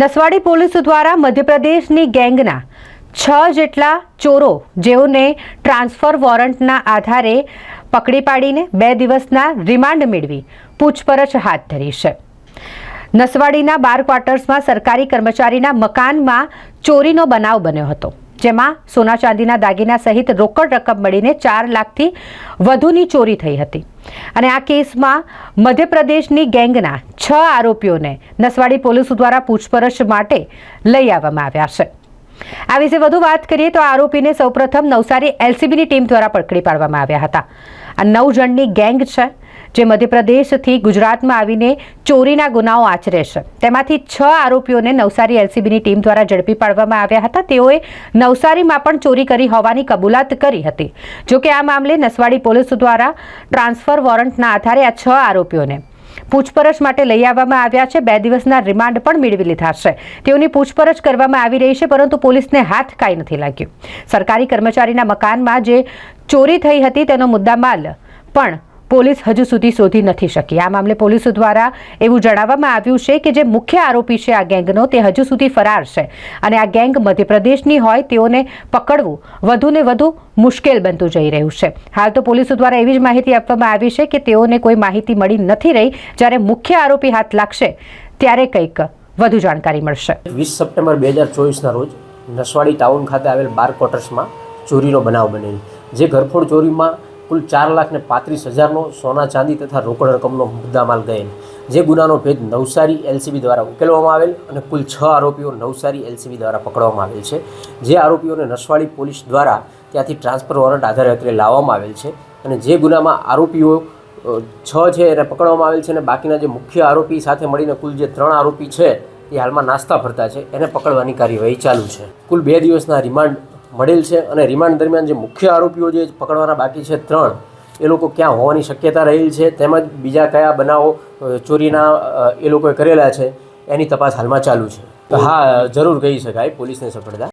Naswadi police દ્વારા મધ્યપ્રદેશની ગેંગના છ જેટલા ચોરો જેઓને ટ્રાન્સફર વોરંટના આધારે પકડી પાડીને બે દિવસના રિમાન્ડ મેળવી પૂછપરછ હાથ ધરી છે. નસવાડીના બાર ક્વાર્ટર્સમાં સરકારી કર્મચારીના મકાનમાં ચોરીનો બનાવ બન્યો હતો. જેમાં સોના ચાંદીના દાગીના સહિત રોકડ રકમ મળીને ચાર લાખથી વધુની ચોરી થઈ હતી. અને આ કેસમાં મધ્યપ્રદેશની ગેંગના છ આરોપીઓને નસવાડી પોલીસ દ્વારા પૂછપરછ માટે લઈ આવવામાં આવ્યા છે. આ વિશે વધુ વાત કરીએ તો આરોપીને સૌપ્રથમ નવસારી એલસીબીની ટીમ દ્વારા પકડી પાડવામાં આવ્યા હતા. આ નવ જણની ગેંગ છે. જે મધ્યપ્રદેશથી ગુજરાતમાં આવીને ચોરીના ગુનાઓ આચરે છે. તેમાંથી છ આરોપીઓને નવસારી એલસીબીની ટીમ દ્વારા ઝડપી પાડવામાં આવ્યા હતા. તેઓએ નવસારીમાં પણ ચોરી કરી હોવાની કબૂલાત કરી હતી. જોકે આ મામલે નસવાડી પોલીસ દ્વારા ટ્રાન્સફર વોરંટના આધારે આ છ આરોપીઓને પૂછપરછ માટે લઈ આવવામાં આવ્યા છે. બે દિવસના રિમાન્ડ પણ મેળવી લીધા છે. તેઓની પૂછપરછ કરવામાં આવી રહી છે, પરંતુ પોલીસને હાથ કાંઈ નથી લાગ્યું. સરકારી કર્મચારીના મકાનમાં જે ચોરી થઈ હતી, તેનો મુદ્દામાલ પણ પોલીસ હજુ સુધી શોધી નથી શકી. આ મામલે પોલીસ દ્વારા એવું જણાવવામાં આવ્યું છે કે જે મુખ્ય આરોપી છે આ ગેંગનો, તે હજુ સુધી ફરાર છે અને આ ગેંગ મધ્યપ્રદેશની હોય તેઓને પકડવું વધુને વધુ મુશ્કેલ બનતું જઈ રહ્યું છે. હાલ તો પોલીસ દ્વારા એવી જ માહિતી આપવામાં આવી છે કે તેઓને કોઈ માહિતી મળી નથી રહી. જ્યારે મુખ્ય આરોપી હાથ લાગશે, ત્યારે કંઈક વધુ જાણકારી મળશે. વીસ સપ્ટેમ્બર બે હજાર ચોવીસના રોજ નસવાડી ટાઉન ખાતે આવેલ બાર ક્વાર્ટર્સમાં ચોરીનો બનાવ બનેલ, જે ઘરફોડ ચોરીમાં કુલ ચાર લાખ ને પાંત્રીસ હજારનો સોના ચાંદી તથા રોકડ રકમનો મુદ્દામાલ ગયેલ. જે ગુનાનો ભેદ નવસારી એલસીબી દ્વારા ઉકેલવામાં આવેલ અને કુલ છ આરોપીઓ નવસારી એલસીબી દ્વારા પકડવામાં આવેલ છે. જે આરોપીઓને નસવાડી પોલીસ દ્વારા ત્યાંથી ટ્રાન્સફર વોરંટ આધારે અત્રે લાવવામાં આવેલ છે અને જે ગુનામાં આરોપીઓ છ છે એને પકડવામાં આવેલ છે અને બાકીના જે મુખ્ય આરોપી સાથે મળીને કુલ જે ત્રણ આરોપી છે, એ હાલમાં નાસ્તા ફરતા છે. એને પકડવાની કાર્યવાહી ચાલુ છે. કુલ બે દિવસના રિમાન્ડ મળેલ છે અને રિમાન્ડ દરમિયાન જે મુખ્ય આરોપીઓ જે પકડવાના બાકી છે ત્રણ, એ લોકો ક્યાં હોવાની શક્યતા રહેલ છે તેમજ બીજા કયા બનાવો ચોરીના એ લોકોએ કરેલા છે એની તપાસ હાલમાં ચાલુ છે. તો હા, જરૂર કહી શકાય પોલીસની સફળતા.